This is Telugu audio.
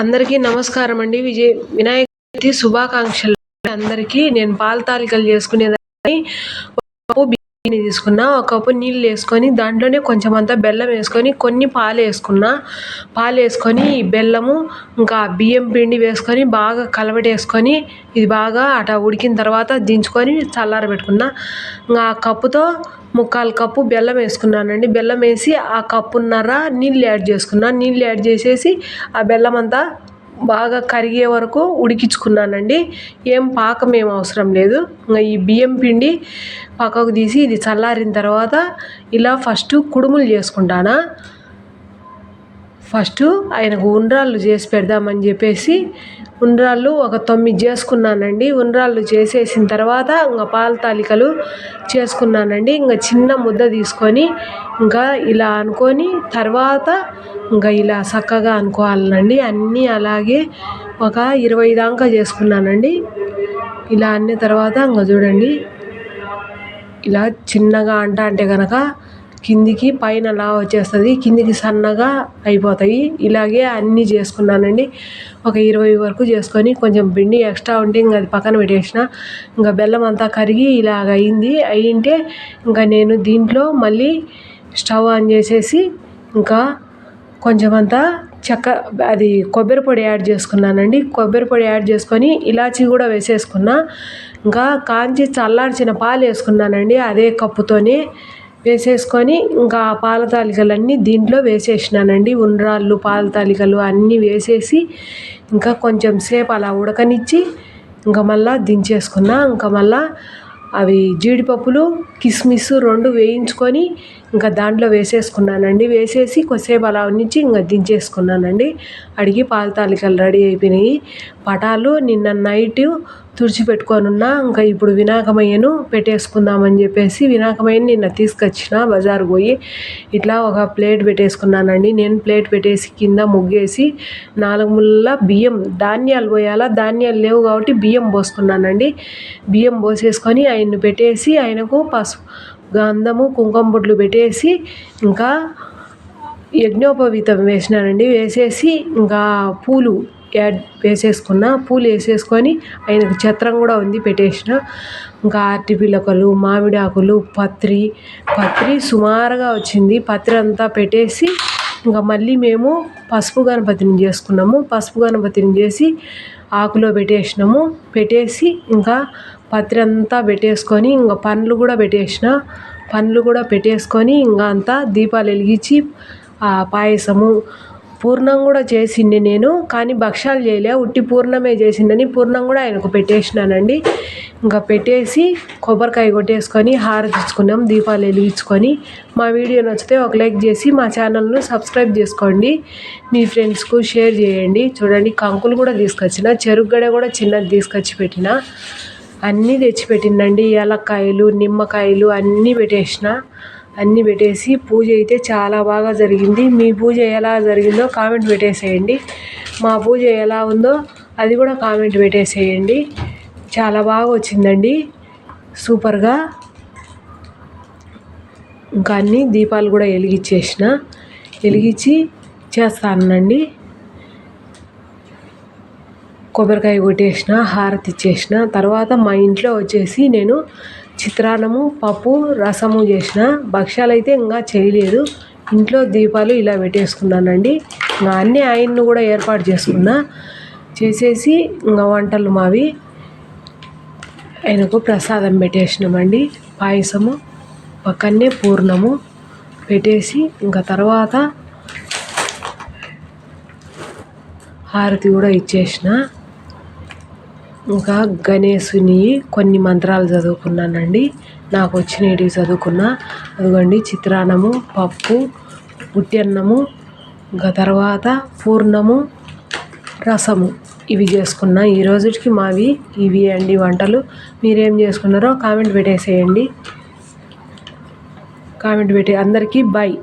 అందరికీ నమస్కారం అండి. విజయ వినాయక చవితి శుభాకాంక్షలు. అందరికీ నేను పాల తాలికలు చేసుకునేదాన్ని. ఒకప్పు కప్పు బియ్యాన్ని తీసుకున్నా ఒక కప్పు నీళ్ళు వేసుకొని దాంట్లోనే కొంచెం అంతా బెల్లం వేసుకొని కొన్ని పాలు వేసుకున్నా. పాలు వేసుకొని ఈ బెల్లము ఇంకా బియ్యం పిండి వేసుకొని బాగా కలబెట్టేసుకొని ఇది బాగా అట ఉడికిన తర్వాత దించుకొని చల్లారబెట్టుకున్నా. ఇంకా ఆ కప్పుతో ముక్కాలు కప్పు బెల్లం వేసుకున్నానండి. బెల్లం వేసి ఆ కప్పున్నర నీళ్ళు యాడ్ చేసుకున్నాను నీళ్ళు యాడ్ చేసేసి ఆ బెల్లం అంతా బాగా కరిగే వరకు ఉడికించుకున్నానండి. ఏం పాకం ఏం అవసరం లేదు. ఇంకా ఈ బియ్యం పిండి పక్కకు తీసి ఇది చల్లారిన తర్వాత ఇలా ఫస్ట్ కుడుములు చేసుకుంటానా. ఫస్ట్ ఆయనకు ఉండ్రాళ్ళు చేసి పెడదామని చెప్పేసి ఉండ్రాళ్ళు ఒక తొమ్మిది చేసుకున్నానండి. ఉండ్రాళ్ళు చేసేసిన తర్వాత ఇంకా పాల తాలికలు చేసుకున్నానండి. ఇంకా చిన్న ముద్ద తీసుకొని ఇంకా ఇలా అనుకొని తర్వాత ఇంకా ఇలా చక్కగా అనుకోవాలండి అన్నీ అలాగే ఒక ఇరవై దాకా చేసుకున్నానండి. ఇలా అన్న తర్వాత ఇంకా చూడండి. ఇలా చిన్నగా అంట అంటే కనుక కిందికి పైన లా వచ్చేస్తుంది. కిందికి సన్నగా అయిపోతాయి. ఇలాగే అన్నీ చేసుకున్నానండి. ఒక ఇరవై వరకు చేసుకొని కొంచెం పిండి ఎక్స్ట్రా ఉంటే ఇంకా అది పక్కన పెట్టేసిన. ఇంకా బెల్లం అంతా కరిగి ఇలాగ అయింది. అయ్యింటే ఇంకా నేను దీంట్లో మళ్ళీ స్టవ్ ఆన్ చేసేసి ఇంకా కొంచెం అంతా చెక్క అది కొబ్బరి పొడి యాడ్ చేసుకున్నానండి. కొబ్బరి పొడి యాడ్ చేసుకొని ఇలాచీ కూడా వేసేసుకున్నా. ఇంకా కాంచి చల్లార్చిన పాలు వేసుకున్నానండి. అదే కప్పుతోనే. వేసేసుకొని ఇంకా ఆ పాల తాలికలన్నీ దీంట్లో వేసేసినానండి. ఉండ్రాళ్ళు పాల తాలికలు అన్నీ వేసేసి ఇంకా కొంచెం సేపు అలా ఉడకనిచ్చి ఇంకా మళ్ళా దించేసుకున్నా. ఇంకా మళ్ళీ అవి జీడిపప్పులు కిస్మిస్ రెండు వేయించుకొని ఇంకా దాంట్లో వేసేసుకున్నానండి. వేసేసి కొద్దిసేపు అలా ఉంచి ఇంకా దించేసుకున్నానండి. అడిగి పాల తాలికలు రెడీ అయిపోయినాయి. పటాలు నిన్న నైట్ తుడిచిపెట్టుకొనున్నా ఇంకా ఇప్పుడు వినాయకమయ్యను పెట్టేసుకుందామని చెప్పేసి వినాయకమయ్యని నిన్న తీసుకొచ్చిన బజారు పోయి ఇట్లా ఒక ప్లేట్ పెట్టేసుకున్నానండి. నేను ప్లేట్ పెట్టేసి కింద ముగ్గేసి నాలుగు ముళ్ళ బియ్యం ధాన్యాలు పోయాలా? ధాన్యాలు లేవు కాబట్టి బియ్యం పోసుకున్నానండి. బియ్యం పోసేసుకొని ఆయన్ని పెట్టేసి ఆయనకు పసుపు గంధము కుంకుమ బొట్లు పెట్టేసి ఇంకా యజ్ఞోపవీతం వేసినానండి. వేసేసి ఇంకా పూలు యాడ్ వేసేసుకున్న పూలు వేసేసుకొని ఆయనకు ఛత్రం కూడా ఉంది పెట్టేసిన. ఇంకా అరటి పిలకలు మామిడి ఆకులు పత్రి పత్రి సుమారుగా వచ్చింది. పత్రి అంతా పెట్టేసి ఇంకా మళ్ళీ మేము పసుపు గణపతిని చేసుకున్నాము. పసుపు గణపతిని చేసి ఆకులో పెట్టేసినాము. పెట్టేసి ఇంకా పత్రి అంతా పెట్టేసుకొని ఇంకా పండ్లు కూడా పెట్టేసిన. పండ్లు కూడా పెట్టేసుకొని ఇంకా అంతా దీపాలు వెలిగించి ఆ పాయసము పూర్ణం కూడా చేసింది నేను కానీ భక్షాలు చేయలే. ఉట్టి పూర్ణమే చేసిండని పూర్ణం కూడా ఆయనకు పెట్టేసినానండి. ఇంకా పెట్టేసి కొబ్బరికాయ కొట్టేసుకొని హార ఇచ్చుకున్నాం దీపాలు వెలిగించుకొని. మా వీడియో నచ్చితే ఒక లైక్ చేసి మా ఛానల్ను సబ్స్క్రైబ్ చేసుకోండి. మీ ఫ్రెండ్స్కు షేర్ చేయండి. చూడండి కంకులు కూడా తీసుకొచ్చిన చెరుగడ కూడా చిన్నది తీసుకొచ్చి పెట్టిన. అన్నీ తెచ్చిపెట్టిందండి ఏలక్కాయలు నిమ్మకాయలు అన్నీ పెట్టేసిన. అన్నీ పెట్టేసి పూజ అయితే చాలా బాగా జరిగింది. మీ పూజ ఎలా జరిగిందో కామెంట్ పెట్టేసేయండి. మా పూజ ఎలా ఉందో అది కూడా కామెంట్ పెట్టేసేయండి. చాలా బాగా వచ్చిందండి. సూపర్గా. ఇంకా అన్ని దీపాలు కూడా వెలిగించేసిన. వెలిగించి చేస్తానండి. కొబ్బరికాయ కొట్టేసిన హారతి ఇచ్చేసిన. తర్వాత మా ఇంట్లో వచ్చేసి నేను చిత్రాన్నము పప్పు రసము చేసిన భక్ష్యాలు అయితే ఇంకా చేయలేదు. ఇంట్లో దీపాలు ఇలా పెట్టేసుకున్నానండి. ఇంకా అన్నీ ఆయన్ని కూడా ఏర్పాటు చేసుకున్నా. చేసేసి ఇంకా వంటలు మావి. ఆయనకు ప్రసాదం పెట్టేసినామండి. పాయసము పక్కనే పూర్ణము పెట్టేసి ఇంకా తర్వాత హారతి కూడా ఇచ్చేసిన. ఇంకా గణేశుని కొన్ని మంత్రాలు చదువుకున్నానండి. నాకు వచ్చినవి చదువుకున్న. అదిగోండి చిత్రాన్నము పప్పు ఉట్టి అన్నము ఇంకా తర్వాత పూర్ణము రసము ఇవి చేసుకున్న. ఈ రోజుకి మావి ఇవి అండి వంటలు. మీరేం చేసుకున్నారో కామెంట్ పెట్టేసేయండి. కామెంట్ పెట్టే అందరికీ బాయ్